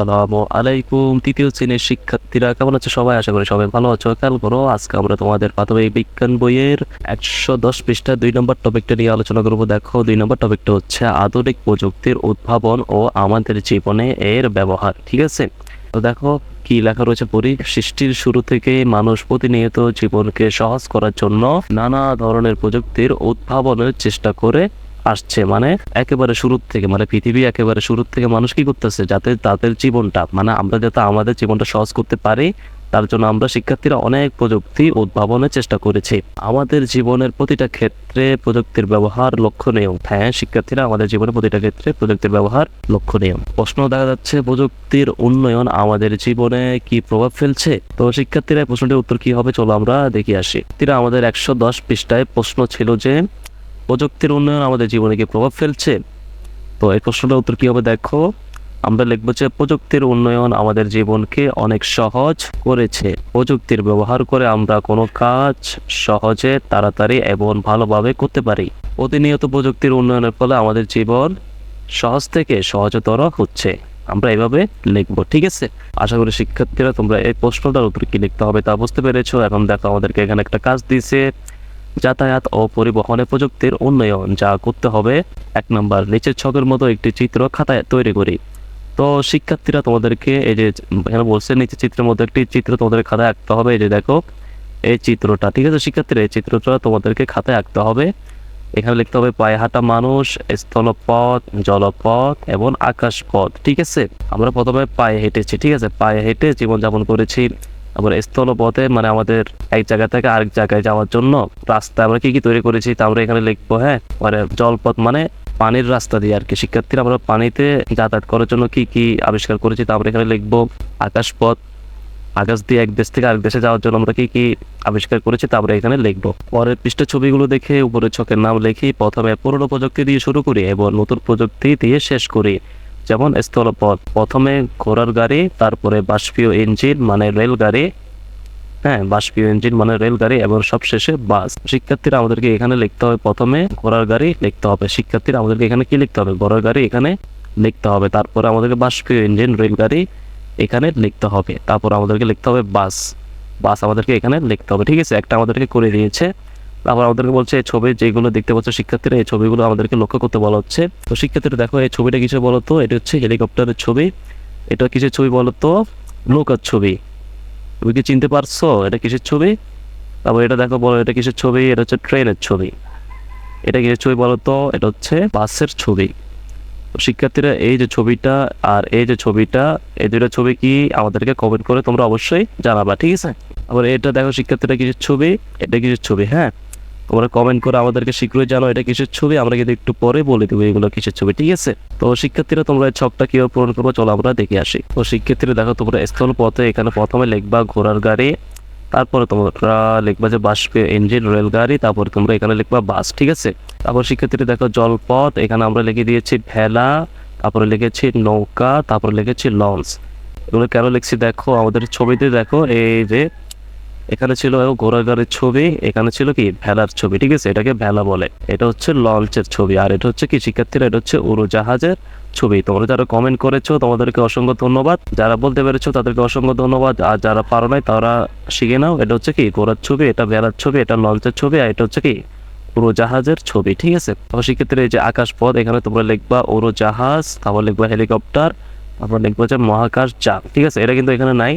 আসসালামু আলাইকুম। তৃতীয় শ্রেণির শিক্ষার্থীরা, কেমন আছে সবাই? আশা করি সবাই ভালো আছো। খেয়াল করো, আজকে আমরা তোমাদের প্রাথমিক বিজ্ঞান বইয়ের একশো দশ পৃষ্ঠা দুই নম্বর টপিকটা নিয়ে আলোচনা করব। দেখো, দুই নম্বর টপিকটা হচ্ছে আধুনিক প্রযুক্তির উদ্ভাবন ও আমাদের জীবনে এর ব্যবহার, ঠিক আছে? তো দেখো, কি লেখা রয়েছে পরি সৃষ্টির শুরু থেকে মানুষ প্রতিনিয়ত জীবনকে সহজ করার জন্য নানা ধরনের প্রযুক্তির উদ্ভাবনের চেষ্টা করে আসছে মানে একেবারে শুরুর থেকে মানে পৃথিবী একেবারে শুরুর থেকে মানুষ কি করতেছে? যাতে তাদের জীবনটা মানে আমরা যাতে আমাদের জীবনটা সহজ করতে পারি, তার জন্য আমরা শিক্ষার্থীরা অনেক প্রযুক্তি উদ্ভাবনের চেষ্টা করেছি। আমাদের জীবনের প্রতিটা ক্ষেত্রে প্রযুক্তির ব্যবহার লক্ষণীয়। হ্যাঁ শিক্ষার্থীরা আমাদের জীবনের প্রতিটা ক্ষেত্রে প্রযুক্তির ব্যবহার লক্ষণীয়। প্রশ্ন দেখা যাচ্ছে, প্রযুক্তির উন্নয়ন আমাদের জীবনে কি প্রভাব ফেলছে? তো শিক্ষার্থীরা প্রশ্নটির উত্তর কি হবে? চলো আমরা দেখে আসি। আমাদের একশো দশ পৃষ্ঠায় প্রশ্ন ছিল যে প্রযুক্তির উন্নয়ন আমাদের জীবনে কি প্রভাব ফেলছে। তো এই প্রশ্নটার উত্তর কি হবে দেখো? আমরা লিখব যে প্রযুক্তির উন্নয়ন আমাদের জীবনকে অনেক সহজ করেছে। প্রযুক্তির ব্যবহার করে আমরা কোনো কাজ সহজে, তাড়াতাড়ি এবং ভালোভাবে করতে পারি। প্রতিনিয়ত প্রযুক্তির উন্নয়নের ফলে আমাদের জীবন সহজ থেকে সহজতর হচ্ছে। আমরা এভাবে লিখব, ঠিক আছে? আশা করি শিক্ষার্থীরা তোমরা এই প্রশ্নটার উত্তর কি লিখতে হবে তা বুঝতে পেরেছ। এখন দেখো আমাদেরকে এখানে একটা কাজ দিয়েছে। যাতায়াত ও পরিবহনে প্রযুক্তির উন্নয়ন যা করতে হবে। এক নম্বর, নিচের ছকের মতো একটি চিত্র খাতায় তৈরি করি। তো শিক্ষার্থীরা তোমাদেরকে এই যে এখানে বলছে, নিচের চিত্রের মধ্যে একটি চিত্র তোমাদের খাতায় আঁকতে হবে। এই যে দেখো, এই চিত্রটা, ঠিক আছে শিক্ষার্থীরা? এই চিত্রটা তোমাদেরকে খাতায় আঁকতে হবে। এখানে লিখতে হবে, পায়ে হাঁটা মানুষ, স্থলপথ, জলপথ এবং আকাশপথ। ঠিক আছে? আমরা প্রথমে পায়ে হেঁটেছি, ঠিক আছে? পায়ে হেঁটে জীবনযাপন করেছি। তারপরে স্থলপথে মানে আমাদের এক জায়গা থেকে আরেক জায়গায় যাওয়ার জন্য রাস্তা আমরা কি কি তৈরি করেছি তা আমরা এখানে লিখব হ্যাঁ? মানে জলপথ মানে পানির রাস্তা দিয়ে আর কি। শিক্ষার্থীরা আমরা পানিতে যাতায়াত করার জন্য কি কি আবিষ্কার করেছি তা আমরা এখানে লিখব। আকাশপথ, আকাশ দিয়ে এক দেশ থেকে আরেক দেশে যাওয়ার জন্য আমরা কি কি আবিষ্কার করেছি তা আমরা এখানে লিখব। পরের পৃষ্ঠের ছবিগুলো দেখে উপরের ছকের নাম লিখি। প্রথমে পুরনো প্রযুক্তি দিয়ে শুরু করি এবং নতুন প্রযুক্তি দিয়ে শেষ করি। যেমন স্থলপথ প্রথমে ঘোড়ার গাড়ি, তারপরে বাষ্পীয় ইঞ্জিন মানে রেলগাড়ি। হ্যাঁ বাষ্পীয় ইঞ্জিন মানে রেলগাড়ি এবং সবশেষে বাস। শিক্ষার্থীরা আমাদেরকে এখানে লিখতে হবে প্রথমে ঘোড়ার গাড়ি লিখতে হবে। শিক্ষার্থীরা আমাদেরকে এখানে কি লিখতে হবে? ঘোড়ার গাড়ি এখানে লিখতে হবে। তারপরে আমাদেরকে বাষ্পীয় ইঞ্জিন, রেলগাড়ি এখানে লিখতে হবে। তারপর আমাদেরকে লিখতে হবে বাস। বাস আমাদেরকে এখানে লিখতে হবে। ঠিক আছে? একটা আমাদেরকে করে দিয়েছে। তারপর আমাদেরকে বলছে, এই ছবি যেগুলো দেখতে পাচ্ছ শিক্ষার্থীরা, এই ছবিগুলো আমাদেরকে লক্ষ্য করতে বলা হচ্ছে। তো শিক্ষার্থীরা, দেখো, এই ছবিটা কিছু বলতো? এটা হচ্ছে হেলিকপ্টারের ছবি। এটা কিসের ছবি বলো তো নৌকার ছবি। তুমি কি চিনতে পারছ এটা কিসের ছবি? তারপর এটা দেখো, বলো, এটা কিসের ছবি? এটা হচ্ছে ট্রেনের ছবি। এটা কিসের ছবি বলো তো এটা হচ্ছে বাসের ছবি। শিক্ষার্থীরা, এই যে ছবিটা আর এই যে ছবিটা, এই দুটো ছবি কি আমাদেরকে কমেন্ট করে তোমরা অবশ্যই জানাবা, ঠিক আছে? আবার এটা দেখো, শিক্ষার্থীরা কিসের ছবি? এটা কিসের ছবি? হ্যাঁ? তোমরা কমেন্ট করে আমাদেরকে শীঘ্রই জানো এটা কিসের ছবি, আমরা কিন্তু একটু পরে বলে দেবো এগুলো কিসের ছবি, ঠিক আছে? তো শিক্ষার্থীরা, তোমরা এই ছকটা কীভাবে পূরণ করব চলো আমরা দেখে আসি। তো শিক্ষার্থীরা, দেখো তোমরা স্থল পথে এখানে প্রথমে লিখবা ঘোড়ার গাড়ি, তারপরে তোমরা লিখবা যে বাষ্পীয় ইঞ্জিন রেলগাড়ি তারপরে তোমরা এখানে লিখবা বাস, ঠিক আছে? তারপর শিক্ষার্থীরা, দেখো জলপথ, এখানে আমরা লিখে দিয়েছি ভেলা, তারপরে লিখেছি নৌকা, তারপরে লিখেছি লঞ্চ। এগুলো কেন লিখছি? দেখো আমাদের ছবিতে দেখো এই যে এখানে ছিল ঘোড়ার গাড়ির ছবি, এখানে ছিল কি? ভেলার ছবি, ঠিক আছে? এটাকে ভেলা বলে। এটা হচ্ছে লঞ্চের ছবি, আর এটা হচ্ছে কি? শিক্ষার্থীরা এটা হচ্ছে উড়োজাহাজের ছবি। তোমরা যারা কমেন্ট করেছ, তোমাদেরকে অসংখ্য ধন্যবাদ। যারা বলতে পেরেছ, তাদেরকে অসংখ্য ধন্যবাদ। আর যারা পারো নাই, তারা শিখে নাও। এটা হচ্ছে কি? ঘোড়ার ছবি, এটা ভেলার ছবি, এটা লঞ্চের ছবি, আর এটা হচ্ছে কি? উড়োজাহাজের ছবি, ঠিক আছে? শিক্ষার্থীরা, এই যে আকাশপথ এখানে তোমরা লিখবা উড়োজাহাজ, তারপর লিখবা হেলিকপ্টার, তারপর লিখব যে মহাকাশ যান, ঠিক আছে? এটা কিন্তু এখানে নাই।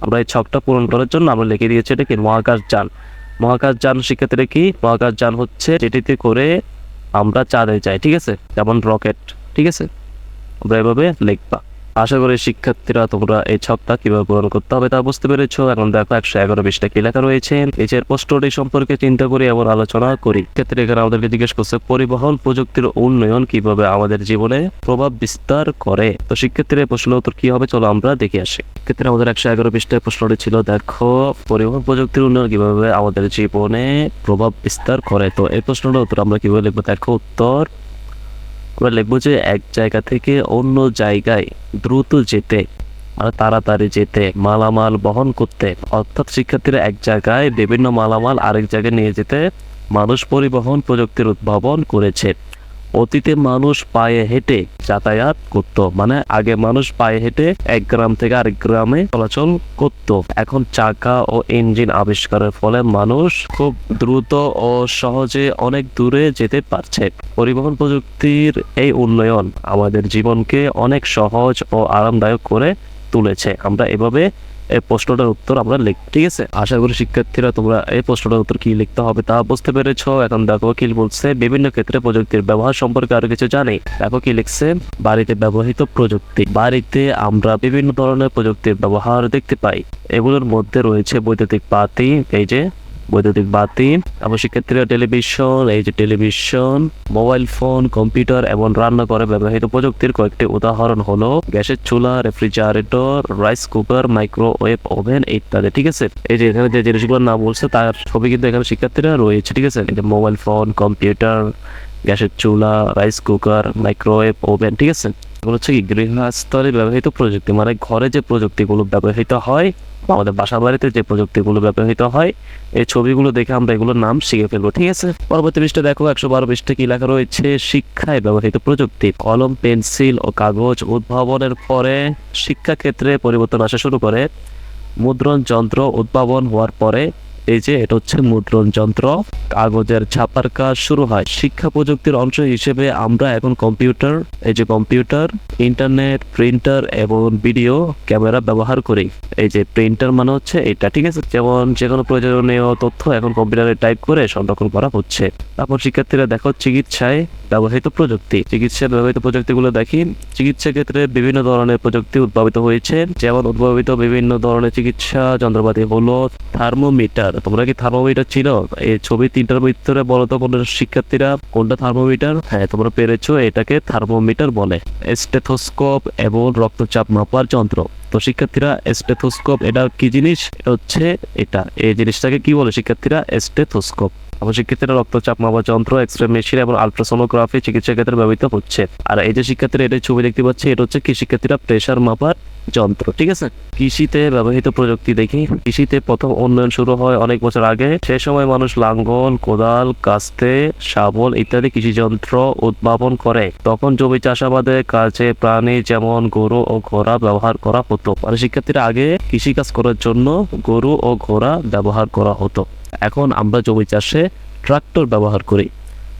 আমরা এই ছকটা পূরণ করার জন্য আমরা লিখে দিয়েছি এটা কি, মহাকাশ যান। মহাকাশ যান শিক্ষার্থীরা কি, মহাকাশ যান হচ্ছে যেটিতে করে আমরা চাঁদে যাই, ঠিক আছে? যেমন রকেট ঠিক আছে? আমরা এভাবে লিখবা। আশা করি শিক্ষার্থীরা তোমরা এই ছকটা কীভাবে পূরণ করতে হবে তা বুঝতে পেরেছ। এখন দেখো একশো এগারো বিশটা কি লেখা রয়েছে। নিচের প্রশ্নটি সম্পর্কে চিন্তা করি এবং আলোচনা করি। ক্ষেত্রে এখানে আমাদেরকে জিজ্ঞেস করছে, পরিবহন প্রযুক্তির উন্নয়ন কীভাবে আমাদের জীবনে প্রভাব বিস্তার করে? তো শিক্ষার্থীর প্রশ্ন উত্তর কি হবে চলো আমরা দেখে আসি। ক্ষেত্রে আমাদের একশো এগারো পৃষ্ঠায় প্রশ্নটি ছিল, দেখো পরিবহন প্রযুক্তির উন্নয়ন কীভাবে আমাদের জীবনে প্রভাব বিস্তার করে? তো এই প্রশ্নটার উত্তর আমরা কীভাবে লিখব? দেখো উত্তর আমরা লিখব যে এক জায়গা থেকে অন্য জায়গায় দ্রুত যেতে মানে তাড়াতাড়ি যেতে, মালামাল বহন করতে। অর্থাৎ শিক্ষার্থীরা এক জায়গায় বিভিন্ন মালামাল আরেক জায়গায় নিয়ে যেতে, মানুষ পরিবহন প্রযুক্তির উদ্ভাবন করেছে। অতীতে মানুষ পায়ে হেঁটে যাতায়াত করত। মানে আগে মানুষ পায়ে হেঁটে এক গ্রাম থেকে আরেক গ্রামে চলাচল করত। এখন চাকা ও ইঞ্জিন আবিষ্কারের ফলে মানুষ খুব দ্রুত ও সহজে অনেক দূরে যেতে পারছে। পরিবহন প্রযুক্তির এই উন্নয়ন আমাদের জীবনকে অনেক সহজ ও আরামদায়ক করে তুলেছে। আমরা এভাবে এই প্রশ্নটার উত্তর আমরা লিখ ঠিক আছে? আশা করি শিক্ষার্থীরা তোমরা এই প্রশ্নটার উত্তর কি লিখতে হবে তা বুঝতে পেরেছ। এখন দেখো কি বলছে, বিভিন্ন ক্ষেত্রে প্রযুক্তির ব্যবহার সম্পর্কে আরও কিছু জানি। দেখো কি লিখছে, বাড়িতে ব্যবহৃত প্রযুক্তি। বাড়িতে আমরা বিভিন্ন ধরনের প্রযুক্তির ব্যবহার দেখতে পাই। এগুলোর মধ্যে রয়েছে বৈদ্যুতিক বাতি এই যে বৈদ্যুতিক বাতি এবং শিক্ষার্থীরা টেলিভিশন, এই যে টেলিভিশন, মোবাইল ফোন, কম্পিউটার এবং রান্নাঘরে ব্যবহৃত প্রযুক্তির কয়েকটি উদাহরণ হলো গ্যাসের চুলা, refrigerator, rice cooker, microwave oven ইত্যাদি, ঠিক আছে? এই যে এখানে যে জিনিসগুলোর নাম বলছে, তার ছবি কিন্তু এখানে শিক্ষার্থীরা রয়েছে, ঠিক আছে? মোবাইল ফোন, কম্পিউটার, গ্যাসের চুলা, রাইস কুকার, মাইক্রোওয়েভ ওভেন, ঠিক আছে? এগুলো হচ্ছে কি গৃহস্থলে ব্যবহৃত প্রযুক্তি মানে ঘরে যে প্রযুক্তিগুলো ব্যবহৃত হয় আমাদের বাসা বাড়িতে যে প্রযুক্তিগুলো ব্যবহৃত হয়, এই ছবিগুলো দেখে আমরা এগুলোর নাম শিখে ফেলব। ঠিক আছে? পরবর্তী পৃষ্ঠে দেখো, একশো বারো পৃষ্ঠে কি লেখা রয়েছে? শিক্ষায় ব্যবহৃত প্রযুক্তি। কলম, পেন্সিল ও কাগজ উদ্ভাবনের পরে শিক্ষাক্ষেত্রে পরিবর্তন আসা শুরু করে। মুদ্রণ যন্ত্র উদ্ভাবন হওয়ার পরে এই যে এটা হচ্ছে মুদ্রণ যন্ত্র। কাগজের ছাপার কাজ শুরু হয়। শিক্ষা প্রযুক্তির অংশ হিসেবে আমরা এখন কম্পিউটার, এই যে কম্পিউটার, ইন্টারনেট, প্রিন্টার এবং ভিডিও ক্যামেরা ব্যবহার করি। এই যে প্রিন্টার মানে হচ্ছে এটা, ঠিক আছে? যেমন যে কোনো প্রয়োজনীয় তথ্য এখন কম্পিউটারে টাইপ করে সংরক্ষণ করা হচ্ছে। তারপর শিক্ষার্থীরা দেখো চিকিৎসায় ব্যবহৃত প্রযুক্তি। চিকিৎসায় ব্যবহৃত প্রযুক্তিগুলো দেখি। চিকিৎসা ক্ষেত্রে বিভিন্ন ধরনের প্রযুক্তি উদ্ভাবিত হয়েছে। যেমন উদ্ভাবিত বিভিন্ন ধরনের চিকিৎসা যন্ত্রপাতি হলো থার্মোমিটার। তোমরা কি থার্মোমিটার ছিল? এই ছবি তিনটার ভিতরে বলো তো কোন শিক্ষার্থীরা, কোনটা থার্মোমিটার হ্যাঁ তোমরা পেরেছ, এটাকে থার্মোমিটার বলে। স্টেথোস্কোপ এবং রক্তচাপ মাপার যন্ত্র। তো শিক্ষার্থীরা স্টেথোস্কোপ এটা কি জিনিস? এটা হচ্ছে এটা। এই জিনিসটাকে কি বলে শিক্ষার্থীরা? স্টেথোস্কোপ এবং শিক্ষার্থীরা রক্তচাপ মাপার যন্ত্র এক্স রে মেশিন এবং আলট্রাসোনোগ্রাফি চিকিৎসা ক্ষেত্রে ব্যবহৃত হচ্ছে। আর এই যে শিক্ষার্থীরা এটা ছবি দেখতে পাচ্ছি, এটা হচ্ছে কি শিক্ষার্থীরা প্রেশার মাপার যন্ত্র, ঠিক আছে? কৃষিতে ব্যবহৃত প্রযুক্তি দেখি। কৃষিতে প্রথম উন্নয়ন শুরু হয় অনেক বছর আগে। সে সময় মানুষ লাঙ্গল, কোদাল, কাস্তে, শাবল ইত্যাদি কৃষি যন্ত্র উদ্ভাবন করে। তখন জমি চাষাবাদে কাজে প্রাণী যেমন গরু ও ঘোড়া ব্যবহার করা হতো। মানে শিক্ষার্থীরা আগে কৃষি কাজ করার জন্য গরু ও ঘোড়া ব্যবহার করা হতো। এখন আমরা জমি চাষে ট্রাক্টর ব্যবহার করি।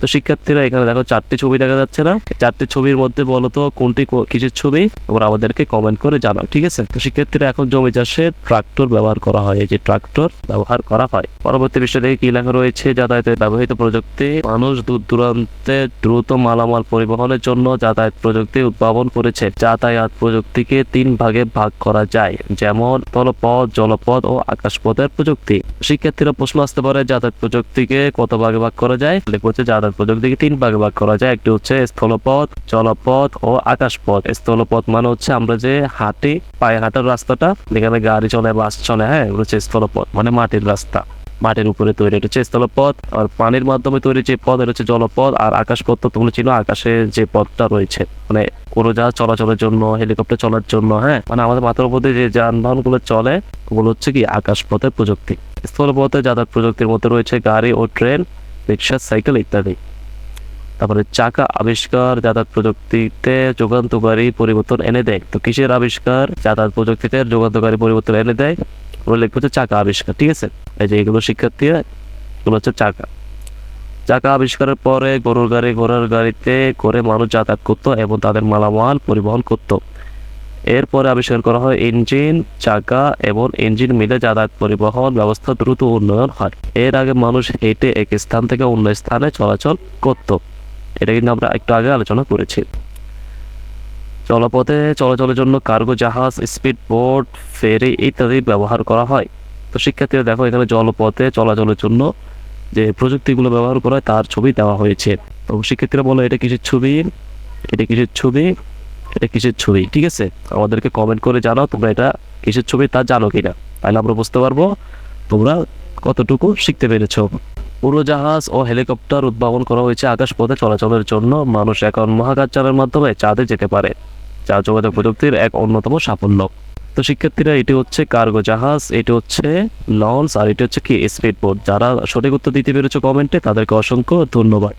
তো শিক্ষার্থীরা, এখানে দেখো চারটি ছবি দেখা যাচ্ছে না। চারটি ছবির মধ্যে বলো তো, কোনটি কিসের ছবি? তোমরা আমাদেরকে কমেন্ট করে জানাও, ঠিক আছে? তো শিক্ষার্থীরা, এখন জমি চাষে ট্রাক্টর ব্যবহার করা হয়। এই যে ট্রাক্টর ব্যবহার করা হয়। পরবর্তী বিষয় দেখে, কি লেখা রয়েছে? যাতায়াতে ব্যবহৃত প্রযুক্তি, মানুষ দূর দূরান্তে দ্রুত মালামাল পরিবহনের জন্য যাতায়াত প্রযুক্তি উদ্ভাবন করেছে। যাতায়াত প্রযুক্তিকে তিন ভাগে ভাগ করা যায়। যেমন স্থলপথ জলপথ ও আকাশপথের প্রযুক্তি। শিক্ষার্থীরা প্রশ্ন আসতে পারে, যাতায়াত প্রযুক্তিকে কত ভাগে ভাগ করা যায়? লেখা হচ্ছে যাতায়াত প্রযুক্তিকে তিন ভাগে ভাগ করা যায়। একটি হচ্ছে স্থলপথ, জলপথ ও আকাশপথ। স্থলপথ মানে হচ্ছে আমরা যে হাঁটি, পায়ে হাঁটার রাস্তাটা, যেখানে গাড়ি চলে, বাস চলে হ্যাঁ এগুলো হচ্ছে স্থলপথ মানে মাটির রাস্তা। মাটির উপরে তৈরি, এটা হচ্ছে স্থলপথ। আর পানির মাধ্যমে তৈরি যে পথ, এটা হচ্ছে জলপথ। আর আকাশপথ তো তোমরা ছিল আকাশে যে পথটা রয়েছে। মানে উড়োজাহাজ চলাচলের জন্য, হেলিকপ্টার চলার জন্য হ্যাঁ মানে আমাদের মাথার উপর যে যানবাহনগুলো চলে, ওগুলো হচ্ছে কি আকাশপথের প্রযুক্তি। স্থলপথে যাতায়াত প্রযুক্তির মধ্যে রয়েছে গাড়ি ও ট্রেন, রিক্সা, সাইকেল ইত্যাদি। তারপরে চাকা আবিষ্কার, যাতায়াত প্রযুক্তিতে যুগান্তকারী পরিবর্তন এনে দেয়। তো কিসের আবিষ্কার? যাতায়াত প্রযুক্তিতে যুগান্তকারী পরিবর্তন এনে দেয়। ওগুলো লিখব হচ্ছে চাকা আবিষ্কার, ঠিক আছে? এই যে এগুলো শিক্ষার্থীরা এগুলো হচ্ছে চাকা। চাকা আবিষ্কারের পরে গরুর গাড়ি, ঘোড়ার গাড়িতে করে মানুষ যাতায়াত করতো এবং তাদের মালামাল পরিবহন করতো। এরপরে আবিষ্কার করা হয় ইঞ্জিন, চাকা এবং ইঞ্জিন মিলে যাতায়াত পরিবহন ব্যবস্থা দ্রুত উন্নয়ন হয়। এর আগে মানুষ হেঁটে এক স্থান থেকে অন্য স্থানে চলাচল করত। এটা কিন্তু আমরা একটু আগে আলোচনা করেছি। জলপথে চলাচলের জন্য কার্গো জাহাজ স্পিড বোট ফেরি ইত্যাদি ব্যবহার করা হয়। তো শিক্ষার্থীরা দেখো, এখানে জলপথে চলাচলের জন্য যে প্রযুক্তিগুলো ব্যবহার করা হয়, তার ছবি দেওয়া হয়েছে। তো শিক্ষার্থীরা বলো, এটা কিসের ছবি? এটা কিসের ছবি? এটা কিসের ছবি? ঠিক আছে? আমাদেরকে কমেন্ট করে জানাও, তোমরা এটা কিসের ছবি তা জানো কিনা। তাহলে আমরা বুঝতে পারব তোমরা কতটুকু শিখতে পেরেছ। উড়োজাহাজ ও হেলিকপ্টার উদ্ভাবন করা হয়েছে আকাশপথে চলাচলের জন্য। মানুষ এখন মহাকাশযানের মাধ্যমে চাঁদে যেতে পারে। যা যোগাযোগ প্রযুক্তির এক অন্যতম সাফল্য। তো শিক্ষার্থীরা, এটি হচ্ছে কার্গো জাহাজ, এটি হচ্ছে লঞ্চ, আর এটি হচ্ছে কি স্পিড বোট যারা সঠিক উত্তর দিতে পেরেছ কমেন্টে, তাদেরকে অসংখ্য ধন্যবাদ।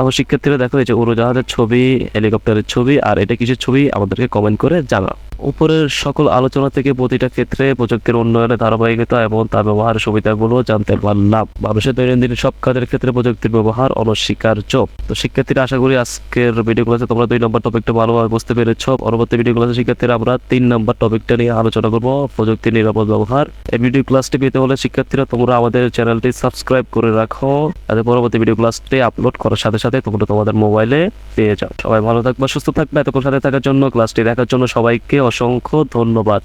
আমার শিক্ষার্থীরা, দেখো, এই যে উড়োজাহাজের ছবি, হেলিকপ্টারের ছবি, আর এটা কিসের ছবি, আমাদেরকে কমেন্ট করে জানাও। উপরের সকল আলোচনা থেকে প্রতিটা ক্ষেত্রে প্রযুক্তির উন্নয়নে ধারাবাহিকতা এবং তার ব্যবহারের সুবিধাগুলো জানতে পারলাম। মানুষের দৈনন্দিন সব কাজের ক্ষেত্রে প্রযুক্তির ব্যবহার অনস্বীকার্য। তো শিক্ষার্থীরা, আশা করি আজকের ভিডিওগুলোতে তোমরা দুই নম্বর টপিকটা ভালোভাবে বুঝতে পেরেছ। পরবর্তী ভিডিও ভিডিওগুলোতে শিক্ষার্থীরা আমরা তিন নম্বর টপিকটা নিয়ে আলোচনা করব প্রযুক্তির নিরাপদ ব্যবহার। এই ভিডিও ক্লাসটি পেতে হলে শিক্ষার্থীরা তোমরা আমাদের চ্যানেলটি সাবস্ক্রাইব করে রাখো। যাতে পরবর্তী ভিডিও ক্লাসটি আপলোড করার সাথে সাথে তোমরা তোমাদের মোবাইলে পেয়ে যাও। সবাই ভালো থাকবে, সুস্থ থাকবে, এতক্ষণ সাথে থাকার জন্য ক্লাসটি দেখার জন্য সবাইকে অসংখ্য ধন্যবাদ।